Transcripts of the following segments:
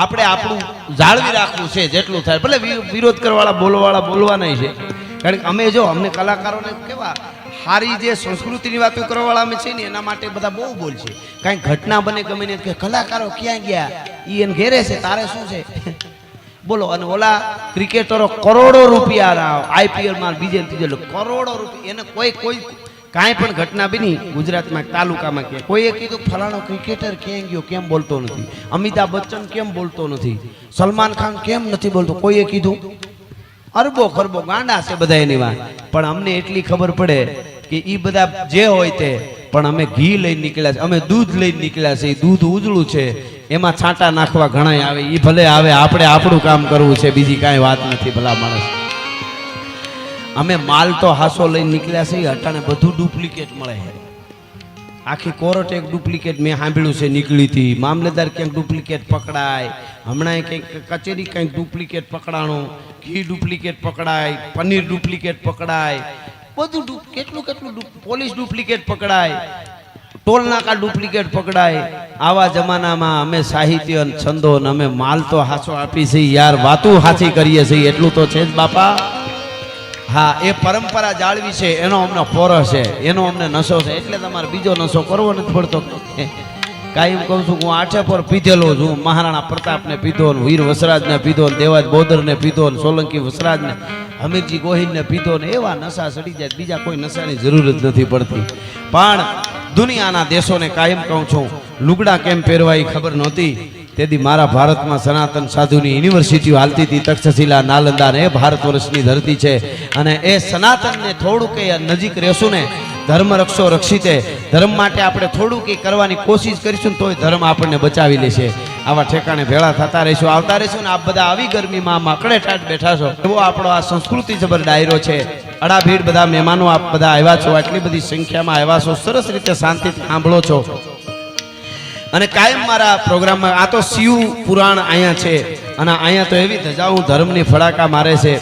આપણે આપણું જાળવી રાખવું છે, જેટલું થાય. ભલે વિરોધ કરવાવાળા, બોલવાવાળા બોલવાના છે. કારણ કે અમે જો, અમને કલાકારોને કેવા સારી જે સંસ્કૃતિની વાતો કરવાવાળા અમે છે ને, એના માટે બધા બહુ બોલ છે કાંઈ ઘટના બને ગમે ને કે, કલાકારો ક્યાં ગયા? એ એને ઘેરે છે, તારે શું છે? બોલો, અને ઓલા ક્રિકેટરો કરોડો રૂપિયા આઈપીએલમાં બીજે ત્રીજે કરોડો રૂપિયા. એને કોઈ કોઈ કાંઈ પણ ઘટના બની, ગુજરાતમાં તાલુકામાં કે કોઈએ કીધું ફલાણો ક્રિકેટર ક્યાં ગયો, કેમ બોલતો નથી? અમિતાભ બચ્ચન કેમ બોલતો નથી? સલમાન ખાન કેમ નથી બોલતો? કોઈએ કીધું? અરબો ખરબો ગાંડા છે બધા એની વાત પણ અમને એટલી ખબર પડે કે એ બધા જે હોય તે, પણ અમે ઘી લઈને નીકળ્યા છે, અમે દૂધ લઈને નીકળ્યા છે દૂધ ઉજળું છે. એમાં છાંટા નાખવા ઘણાય આવે એ ભલે આવે, આપણે આપણું કામ કરવું છે, બીજી કાંઈ વાત નથી ભલા માણસ. અમે માલ તો હાસો લઈને નીકળ્યા છે અટાણે બધું ડુપ્લિકેટ મળે છે. આખી કોર્ટ એક ડુપ્લિકેટ મેં સાંભળ્યું છે, નીકળી હતી. મામલેદાર ક્યાંક ડુપ્લિકેટ પકડાય હમણાં કંઈક કચેરી કંઈક ડુપ્લિકેટ પકડાણું, ઘી ડુપ્લિકેટ પકડાય, પનીર ડુપ્લિકેટ પકડાય, બધું કેટલું કેટલું પોલીસ ડુપ્લિકેટ પકડાય ટોલ નાકા ડુપ્લિકેટ પકડાય. આવા જમાનામાં અમે સાહિત્ય છંદો અને અમે માલ તો હાસો આપી છે યાર, વાતું હાથી કરીએ છીએ, એટલું તો છે જ બાપા. હા, એ પરંપરા જાળવી છે, એનો અમને પોરો છે, એનો અમને નશો છે, એટલે તમારે બીજો નશો કરવો નથી પડતો. કાયમ કહું છું હું આઠે પર પીધેલો છું મહારાણા પ્રતાપને પીધો ને વીર વસરાજને પીધો ને દેવાજ બોદરને પીધો ને સોલંકી વસરાજને હમીરજી ગોહિલને પીધો ને, એવા નશા સડી જાય, બીજા કોઈ નશાની જરૂર જ નથી પડતી. પણ દુનિયાના દેશોને કાયમ કહું છું, લુગડા કેમ પહેરવા એ ખબર નહોતી? તેથી મારા ભારતમાં સનાતન સાધુની યુનિવર્સિટીઓ હાલતી હતી, તક્ષશિલા, નાલંદા ને ભારત વર્ષની ધરતી છે. અને એ સનાતનને થોડુંક એ નજીક રહેશું ને, ધર્મ રક્ષો રક્ષિતે, ધર્મ માટે આપણે થોડુંક એ કરવાની કોશિશ કરીશું તોય ધર્મ આપણને બચાવી લેશે. આવા ઠેકાણે ભેળા થતા રહીશું, આવતા રહીશું ને આપ બધા આવી ગરમીમાં માકડે ઠાટ બેઠા છો. એવો આપણો આ સંસ્કૃતિ જબર ડાયરો છે. અડાભીડ બધા મહેમાનો આપ બધા આવ્યા છો, આટલી બધી સંખ્યામાં આવ્યા છો, સરસ રીતે શાંતિથી સાંભળો છો. અને કાયમ મારા પ્રોગ્રામમાં, આ તો શિવ પુરાણ અહીંયા છે. અને અહીંયા તો એવી ધજાઓ ધર્મની ફડાકા મારે છે.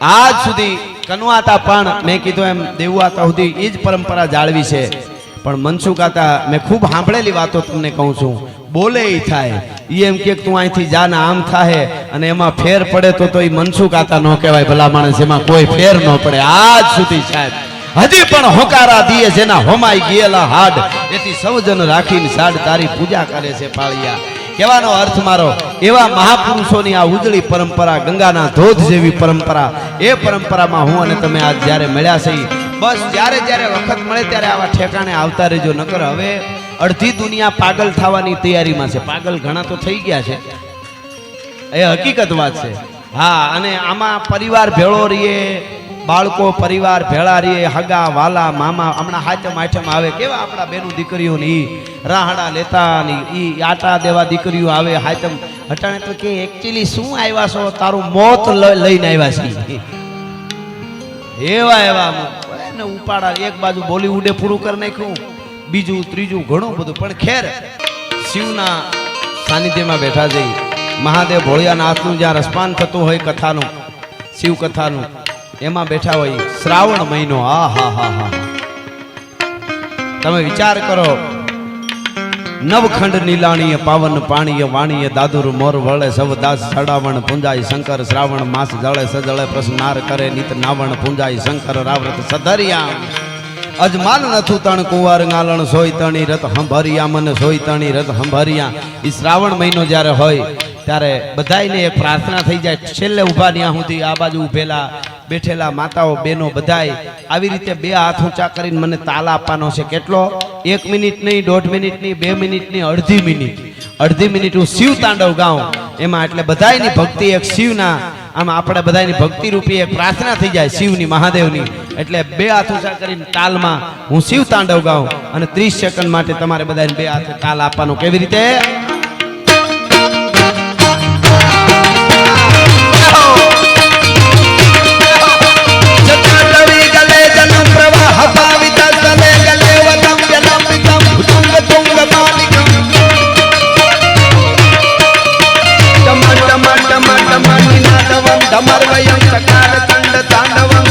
આજ સુધી કનવાતા પણ મેં કીધું એમ દેવાતા સુધી એ જ પરંપરા જાળવી છે. પણ મનસુકાતા મેં ખૂબ સાંભળેલી વાતો તમને કહું છું. બોલે એ થાય. એ એમ કે તું અહીંથી જા ને આમ થાય અને એમાં ફેર પડે તો તો એ મનસુકાતા ન કહેવાય ભલા માણસ. એમાં કોઈ ફેર ન પડે. આજ સુધી સાહેબ. હજી પણ હોકારા દીએ જેના હોમાઈ ગયેલા હાડ. એથી સૌજન રાખીને સાડ તારી પૂજા કરે છે પાળિયા. કહેવાનો અર્થ મારો, એવા મહાપુરુષોની આ ઉજળી પરંપરા, ગંગાના ધોધ જેવી પરંપરા, એ પરંપરામાં હું અને તમે આજ જ્યારે મળ્યા છે બસ જ્યારે જ્યારે વખત મળે ત્યારે આવા ઠેકાણે આવતા રહેજો. નકર હવે અડધી દુનિયા પાગલ થવાની તૈયારીમાં છે. પાગલ ઘણા તો થઈ ગયા છે. એ હકીકત વાત છે. હા, અને આમાં પરિવાર ભેળો રહીએ બાળકો, પરિવાર ભેળા રહીએ હગા, વાલા, મામા, હમણાં હાચમ આઠમ આવે. કેવા આપણા બેનું દીકરીઓ ને ઈ રાહડા લેતા ને ઈ આટા દેવા દીકરીઓ આવે હાચમ હટાણે તો કે એકચ્યુઅલી શું આવ્યા છો? તારું મોત લઈને આવ્યા છે. એવા એવા એને ઉપાડા એક બાજુ બોલીવુડે પૂરું કરી નાખ્યું, બીજું, ત્રીજું, ઘણું બધું. પણ ખેર, શિવના સાનિધ્યમાં બેઠા જઈ મહાદેવ ભોળિયાનાથનું જ્યાં રસપાન થતું હોય કથાનું શિવ કથાનું એમાં બેઠા હોય શ્રાવણ મહિનો. આ, હા હા હા તમે વિચાર કરો, નવખંડ નીલાણીએ પાવન પાણીએ વાણીએ દાદુર મોર વળે સવ દાસ સડાવણ પૂંજાય શંકર શ્રાવણ માસ જળે સજળે પ્રસનાર કરે નિત નાવણ પૂંજાય શંકર રાવૃત સધરિયા. અજમાન નથું તણ કુંવર ગાલણ સોય તણી રથ હંભરિયા, મન સોય તણી રથ હંભરિયા. એ શ્રાવણ મહિનો જ્યારે હોય, ત્યારે બધાયને એક પ્રાર્થના થઈ જાય, છેલ્લે ઊભા ત્યાં સુધી આ બાજુ ઊભેલા બેઠેલા માતાઓ, બહેનો બધાય આવી રીતે બે હાથ ઊંચા કરીને મને તાલ આપવાનો છે. કેટલો? એક મિનિટ નહીં, દોઢ મિનિટ નહીં, બે મિનિટ નહીં, અડધી મિનિટ. અડધી મિનિટ હું શિવ તાંડવ ગાઉં. એમાં એટલે બધાયની ભક્તિ એક શિવના, આમ આપણે બધાની ભક્તિ રૂપી એક પ્રાર્થના થઈ જાય શિવની, મહાદેવની. એટલે બે હાથ ઊંચા કરીને તાલમાં હું શિવ તાંડવ ગાઉં અને ત્રીસ સેકન્ડ માટે તમારે બધાને બે હાથે તાલ આપવાનો. કેવી રીતે?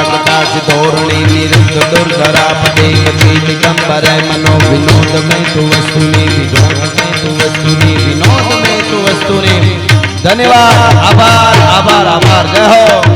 પ્રગટાશ ધોરણી નિરંત દુર્ધરા પદે કપિલ કંબરે મનો વિનોદ મેં તુ વસ્તુની વિનોદ મેં તુ વસ્તુની વિનોદ મેં તુ વસ્તુની. ધન્યવાદ, આભાર આભાર આભાર, જય હા.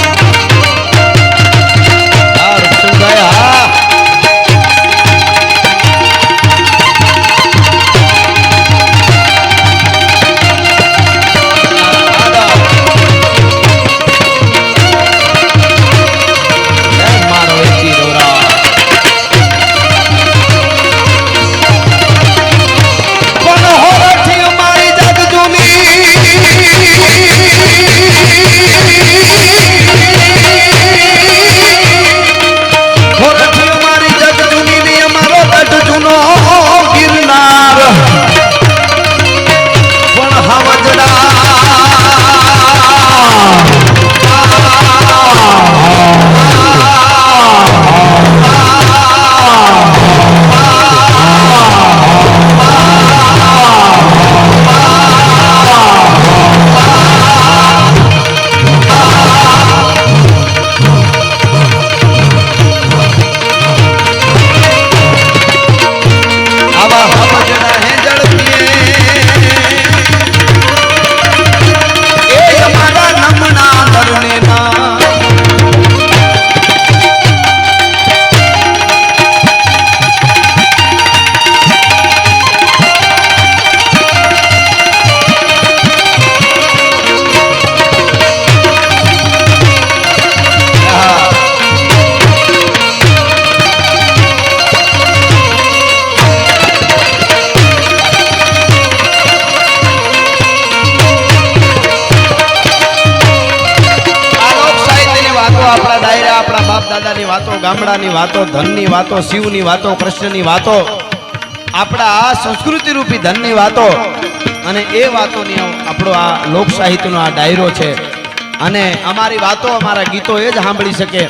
આપણા વાતો, ગામડાની વાતો, ધનની વાતો, શિવની વાતો, કૃષ્ણની વાતો, આપણા આ સંસ્કૃતિ રૂપી ધનની વાતો અને એ વાતોની આપણો આ લોક સાહિત્યનો આ ડાયરો છે. અને અમારી વાતો, અમારા ગીતો એ જ સાંભળી શકે.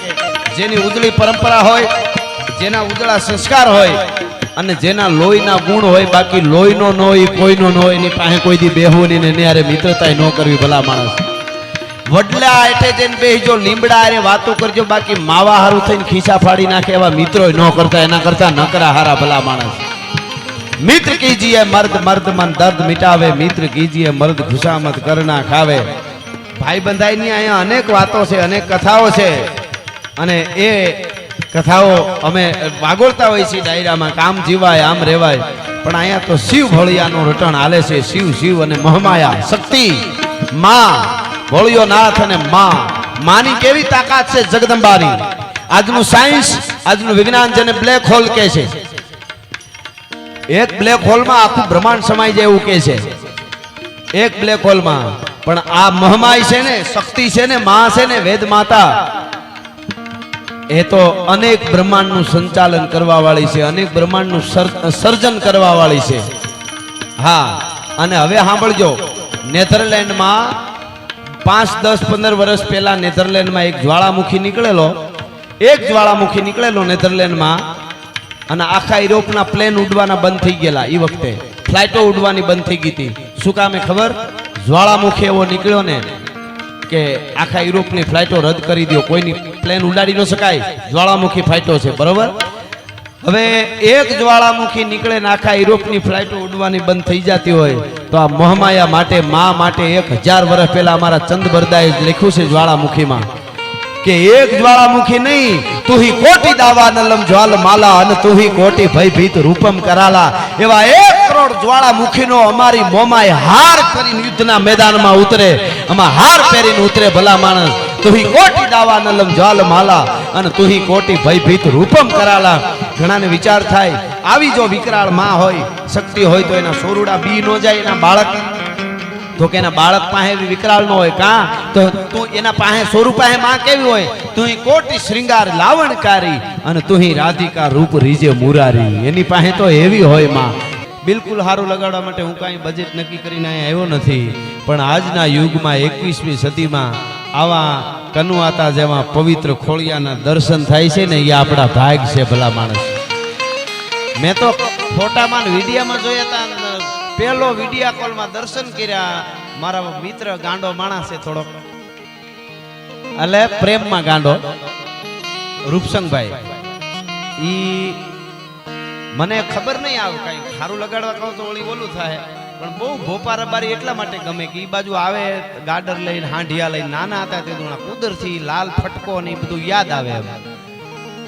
જેની ઉજળી પરંપરા હોય, જેના ઉજળા સંસ્કાર હોય અને જેના લોહીના ગુણ હોય, બાકી લોહીનો ન હોય, કોઈનો ન હોય, એની પાસે કોઈ દી બેહવું નહીં ને ત્યારે મિત્રતા ન કરવી ભલા માણસ. વડલા એટલે જઈને બેસજો લીમડા અરે વાતો કરજો, બાકી માવા હારું થઈને ખીસા ફાડી નાખે એવા મિત્રો ન કરતા, એના કરતા નકરા હારા ભલા માણસ. મિત્ર કીજીએ મર્દ મર્દ મન દર્દ મિટાવે, મિત્ર કીજીએ મર્દ ખુશામત કરના ખાવે. ભાઈ બંધાઈની અહીંયા અનેક વાતો છે, અનેક કથાઓ છે. અને એ કથાઓ અમે વાગોળતા હોય છીએ ડાયરામાં, કામ જીવાય, આમ રેવાય. પણ અહીંયા તો શિવ ભળિયાનું રટણ હાલે છે, શિવ શિવ અને મહમાયા. શક્તિ, માં. ભોળિયો નાથ અને માં. માની કેવી તાકાત છે જગદંબાની? આજનું સાયન્સ, આજનું વિજ્ઞાન જેને બ્લેક હોલ કહે છે. એક બ્લેક હોલમાં આખું બ્રહ્માંડ સમાઈ જાય એવું કહે છે. એક બ્લેક હોલમાં. પણ આ મહમાય છે ને, શક્તિ છે ને, માં છે ને, વેદ માતા. એ તો અનેક બ્રહ્માંડનું સંચાલન કરવા વાળી છે, અનેક બ્રહ્માંડનું સર- સર્જન કરવા વાળી છે. હા, અને હવે સાંભળજો, નેધરલેન્ડમાં પાંચ, દસ, પંદર વર્ષ પહેલા નેધરલેન્ડમાં એક જ્વાળામુખી નીકળેલો, એક જ્વાળામુખી નીકળેલો નેધરલેન્ડમાં અને આખા યુરોપના પ્લેન ઉડવાના બંધ થઈ ગયેલા એ વખતે. ફ્લાઇટો ઉડવાની બંધ થઈ ગઈ હતી. શું કામે ખબર? જ્વાળામુખી એવો નીકળ્યો ને કે આખા યુરોપની ફ્લાઇટો રદ કરી દો કોઈની પ્લેન ઉડાડી ન શકાય. જ્વાળામુખી ફ્લાઇટો છે. બરોબર? હવે એક જ્વાળામુખી નીકળે ને આખા યુરોપની ફ્લાઇટો ઉડવાની બંધ થઈ જતી હોય, તો આ મોહમાયા માટે, મા માટે એક હજાર વર્ષ પહેલા અમારા ચંદ બરદાએ લખ્યું છે જ્વાળામુખીમાં કે એક જ્વાળામુખી નહીં, તુહી કોટી દાવા નલમ જ્વાલ માલા અને તુહી કોટી ભયભીત રૂપમ કરાલા. એવા એક કરોડ જ્વાળામુખીનો અમારી મોમાય હાર કરીને યુદ્ધના મેદાનમાં ઉતરે, આમાં હાર પહેરીને ઉતરે ભલા માણસ. તુહી કોટી દાવા નલમ જ્વાલ માલા અને તુહી કોટી ભયભીત રૂપમ કરાલા. ઘણાને વિચાર થાય, આવી જો વિકરાળમાં હોય, શક્તિ હોય તો એના સોરુડા બી નો જાય એના બાળક. તો કે એના બાળક પાસે વિકરાળ ન હોય કા? તો તું એના પાસે સ્વરૂપ પાસે માં કેવી હોય? તું કોટી શૃંગાર લાવણકારી અને તું રાધિકા રૂપ રીજે મુરારી. એની પાસે તો એવી હોયમાં. બિલકુલ સારું લગાડવા માટે હું કાંઈ બજેટ નક્કી કરીને અહીંયા આવ્યો નથી. પણ આજના યુગમાં એકવીસમી સદીમાં આવા કનુઆતા જેવા પવિત્ર ખોળિયાના દર્શન થાય છે ને, એ આપણા ભાગ છે ભલા માણસ. મેં તો ફોટામાં વિડીયામાં જોયા હતા પહેલો વિડીયા કોલમાં દર્શન કર્યા. મારા મિત્ર ગાંડો માણસ છે થોડોક. એટલે પ્રેમમાં ગાંડો. રૂપસંગભાઈ. ઈ મને ખબર નહીં આવે કઈ. સારું લગાડવા કહું તો ઓળી બોલું થાય. પણ બહુ ભોપા રબારી એટલા માટે ગમે કે એ બાજુ આવે, ગાડર લઈને, હાંઢિયા લઈને, નાના હતા તે દોણા કુદરથી લાલ ફટકો ને એ બધું યાદ આવે એમ.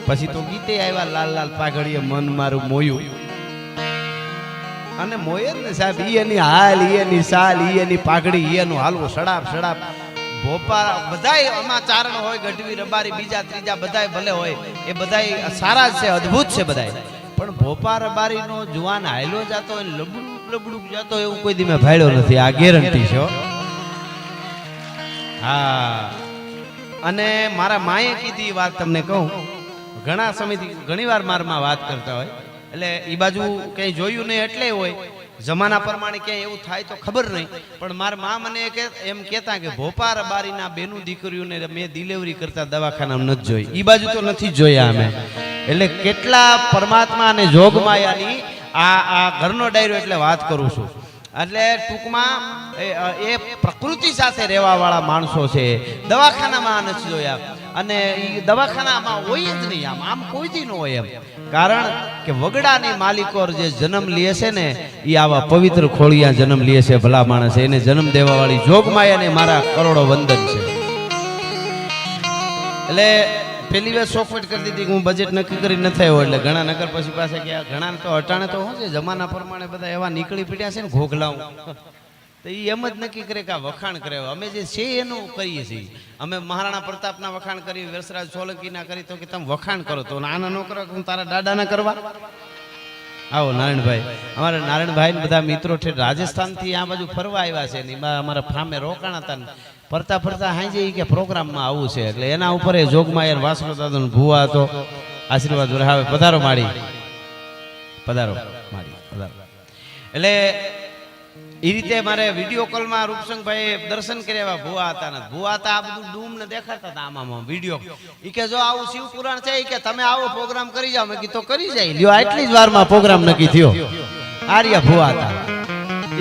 પછી તો ગીતે આવ્યા લાલ લાલ પાઘડીએ મન મારું મોયું. અને મોયે ને સાહેબ, ઈ એની હાલ, ઈ એની સાલ, ઈ એની પાઘડી, ઈ એનું હાલવું સડાપ સડાપ ભોપા બધાય આમાં ચારણ હોય, ગઢવી, રબારી, બીજા, ત્રીજા, બધાય ભલે હોય, એ બધાય સારા છે, અદ્ભુત છે બધાય. પણ ભોપા રબારીનો જુવાન હાયલો જાતો હોય લબડું લબડું જાતો એવું કોઈ દી મેં ભાડ્યો નથી. આ ગેરંટી છે હા. અને મારા માએ કીધી વાત તમને કહું. ઘણા સમયથી, ઘણી વાર મારમાં વાત કરતા હોય. એટલે એ બાજુ કંઈ જોયું નહીં એટલે હોય. જમાના પ્રમાણે ક્યાંય એવું થાય તો ખબર નહીં. પણ મારા મા મને કે, એમ કહેતા કે, ભોપાર બારીના બેનું દીકરીઓને મેં ડિલિવરી કરતા દવાખાનામાં નથી જોઈ. એ બાજુ તો નથી જોયા અમે. એટલે કેટલા પરમાત્મા અને જોગમાયાની આ આ ઘરનો ડાયરો એટલે વાત કરું છું. એટલે ટૂંકમાં એ પ્રકૃતિ સાથે રહેવાવાળા માણસો છે. દવાખાનામાં નથી જોયા. અને એ દવાખાનામાં હોય જ નહીં આમ. આમ કોઈથી ન હોય એમ. કારણ કે વગડાની માલિકોર જે જન્મ લે છે ને એ આવા પવિત્ર ખોળિયા જન્મ લે છે ભલા માણસ. એને જન્મ દેવાવાળી જોગમાયાને મારા કરોડો વંદન છે. એટલે પેલી વાર સોફટ કરી દીધી હું બજેટ નક્કી કરી ન થયો એટલે ઘણા નગર પછી પાસે ગયા. ઘણા તો અટાણે તો શું છે, જમાના પ્રમાણે બધા એવા નીકળી પડ્યા છે ને ઘોઘલાઓ. તો એ એમ જ નક્કી કરે કે આ વખાણ કરે. અમે જે છે એનું કરીએ છીએ. અમે મહારાણા પ્રતાપના વખાણ કરી વરસરાજ સોલંકીના કરી તો કે તમે વખાણ કરો. તો નાના ન કરો હું તારા દાદાના કરવા? આવો નારાયણભાઈ. અમારા નારાયણભાઈ બધા મિત્રો છે રાજસ્થાનથી આ બાજુ ફરવા આવ્યા છે ને અમારા ફામે રોકાણા હતા ફરતા ફરતા હાંજે કે પ્રોગ્રામમાં આવું છે. એટલે એના ઉપર એ જોગમાં એ વાસણો દાદો ભૂવા હતો. આશીર્વાદ વરહાવે. પધારો માડી પધારો માડી પધારો. એટલે એ રીતે મારે વીડિયો કોલમાં રૂપસંગભાઈ દર્શન કર્યા ભૂવા હતા ને ભૂવા હતા આ બધું ડૂમ ને દેખાતા હતા આમાં વીડિયો. ઈ કે જો આવું શિવ પુરાણ છે કે તમે આવો પ્રોગ્રામ કરી જાઓ. મેં કીધું કરી જાય. લ્યો, આટલી જ વારમાં પ્રોગ્રામ નક્કી થયો. આર્યા ભૂવા હતા.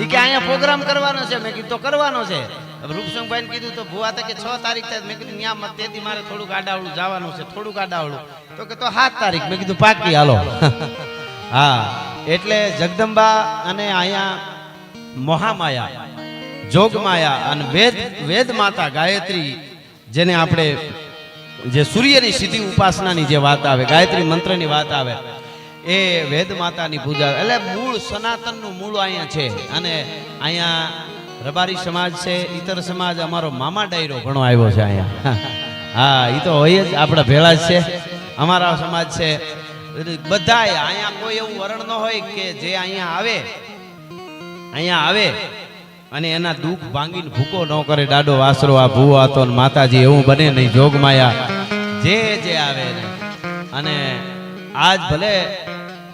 ઈ કે અહીંયા પ્રોગ્રામ કરવાનો છે. મેં કીધું કરવાનો છે. રૂપસંગભાઈ કીધું, તો ભુવા કે છ તારીખ થાય. મેં કીધું, ન્યા તેથી મારે થોડુંક આડાવડું જવાનું છે, થોડુંક આડાવડું. તો કે, તો સાત તારીખ. મેં કીધું પાકી હાલો. હા, એટલે જગદંબા અને અહીંયા મહામાયા, જોગમાયા અને વેદ વેદ માતા ગાયત્રી, જેને આપણે જે સૂર્યની સીધી ઉપાસનાની જે વાત આવે, ગાયત્રી મંત્રની વાત આવે, એ વેદ માતાની પૂજા, એટલે મૂળ સનાતનનું મૂળ અહીંયા છે. અને અહીંયા રબારી સમાજ છે ઇતર સમાજ, અમારો મામા ડાયરો ઘણો આવ્યો છે અહીંયા. હા. એ તો હોય જ, આપણા ભેળા જ છે. અમારા સમાજ છે. બધાય અહીંયા કોઈ એવું વરણ ન હોય કે જે અહીંયા આવે અહીંયા આવે અને એના દુઃખ ભાંગીને ભૂકો ન કરે, દાડો વાસરો, આ ભૂવો આતો માતાજી, એવું બને નહીં, જોગમાયા. જે જે આવે અને આજ ભલે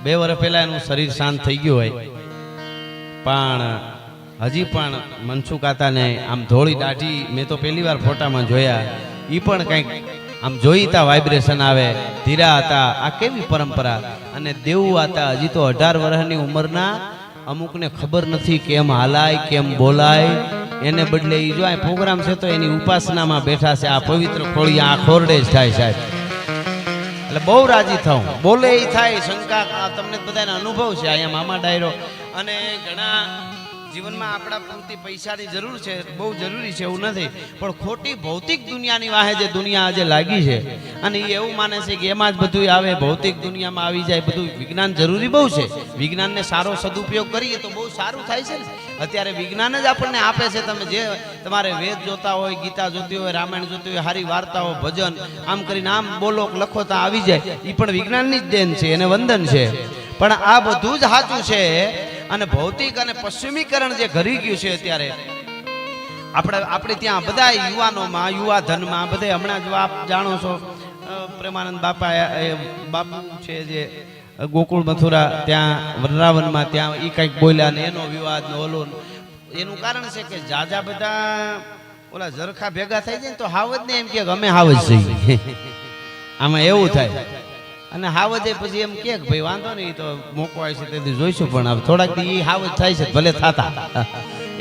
બે વર્ષ પહેલા એનું શરીર શાંત થઈ ગયું હોય, પણ હજી પણ મનસુખ કાતાને આમ ધોળી દાઢી મેં તો પહેલી વાર ફોટામાં જોયા. એ પણ કંઈક આમ જોઈતા વાઇબ્રેશન આવે. ધીરા હતા. આ કેવી પરંપરા? અને દેવું હતા હજી તો અઢાર વર્ષની ઉંમરના અમુકને ખબર નથી કેમ હાલાય, કેમ બોલાય. એને બદલે એ જો પ્રોગ્રામ છે તો એની ઉપાસનામાં બેઠા છે. આ પવિત્ર ખોળી આ ખોરડે જ થાય સાહેબ. એટલે બહુ રાજી થઉં. બોલે એ થાય, શંકા તમને બધાને અનુભવ છે. અહીંયા મામા ડાયરો. અને ઘણા જીવનમાં આપણા પૂરતી પૈસાની જરૂર છે, બહુ જરૂરી છે, એવું નથી. પણ ખોટી ભૌતિક દુનિયાની વાહે જે દુનિયા આજે લાગી છે, અને એ એવું માને છે કે એમાં જ બધું આવે, ભૌતિક દુનિયામાં આવી જાય, બધું વિજ્ઞાન જરૂરી બહુ છે. વિજ્ઞાનને સારો સદુપયોગ કરીએ તો બહુ સારું થાય છે અત્યારે વિજ્ઞાન જ આપણને આપે છે, તમે જે તમારે વેદ જોતા હોય, ગીતા જોતી હોય, રામાયણ જોતી હોય સારી વાર્તાઓ, ભજન, આમ કરીને આમ બોલો, લખો તો આવી જાય. એ પણ વિજ્ઞાનની જ દેન છે, એને વંદન છે. પણ આ બધું જ સાચું છે અને ભૌતિક અને પશ્ચિમીકરણ જે ઘરી ગયું છે અત્યારે, આપણે આપણે ત્યાં બધા યુવાનોમાં યુવા ધનમાં બધે હમણાં જો આપ જાણો છો પ્રેમાનંદ બાપા બાપુ છે જે ગોકુળ મથુરા ત્યાં, વૃંદાવનમાં ત્યાં એ કંઈક બોલ્યા ને એનો વિવાદ ને ઓલો એનું કારણ છે કે જાજા બધા ઓલા ઝરખા ભેગા થઈ જાય તો હાવજ ને એમ કે અમે હાવજ જઈએ. આમાં એવું થાય. અને હાવજે પછી એમ કે ભાઈ, વાંધો નહીં તો મોકો છે, તેથી જોઈશું, પણ થોડાક દી હાવજ થાય છે, ભલે થાતા.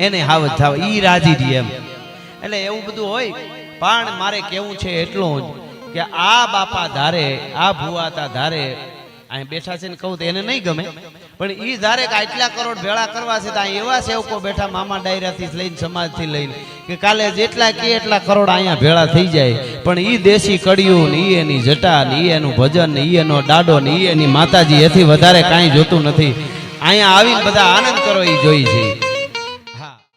એને હાવજ થાવ એ રાજી રહી એમ. એટલે એવું બધું હોય, પણ મારે કેવું છે એટલું જ કે આ બાપા ધારે, આ ભુવાતા ધારે, અહીં બેઠા છે ને કહું તો એને નહીં ગમે. પણ એ કે આટલા કરોડ ભેળા કરવા છે, તો અહીં એવા સેવકો બેઠા મામા ડાયરાથી લઈને સમાજથી લઈને, કે કાલે જેટલા કે એટલા કરોડ અહીંયા ભેળા થઈ જાય. પણ એ દેશી કડિયું ને ઈ એની જટા ને ઈ એનું ભજન ને એનો ડાડો ને ઈ એની માતાજી એથી વધારે કાંઈ જોતું નથી. અહીંયા આવીને બધા આનંદ કરો એ જોઈ છે.